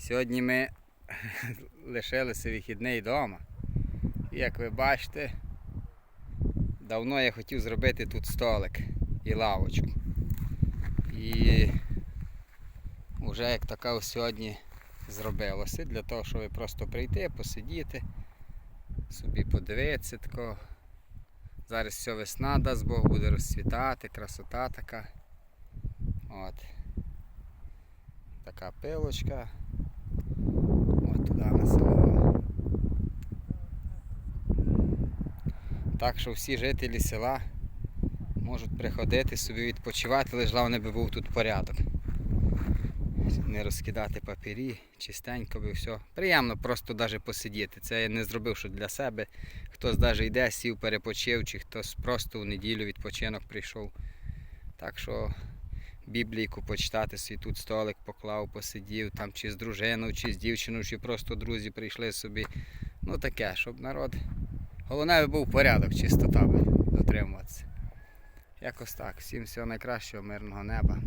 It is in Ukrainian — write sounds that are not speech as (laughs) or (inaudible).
Сьогодні ми (laughs) лишилися вихідний вдома. Як ви бачите, давно я хотів зробити тут столик і лавочку. І вже як така сьогодні зробилося для того, щоб просто прийти, посидіти, собі подивитися тако. Зараз все весна, дасть Бог буде розцвітати, красота така. От. Така пилочка. Так що всі жителі села можуть приходити собі відпочивати, лише головне би був тут порядок. Не розкидати папері, чистенько би все. Приємно просто навіть посидіти. Це я не зробив, що для себе. Хтось навіть йде, сів, перепочив, чи хтось просто в неділю відпочинок прийшов. Так що біблійку почитати, свій тут столик поклав, посидів, там чи з дружиною, чи з дівчиною, чи просто друзі прийшли собі. Ну таке, щоб народ. Головне був порядок, чистота дотримуватися. Якось так. Всім всього найкращого, мирного неба.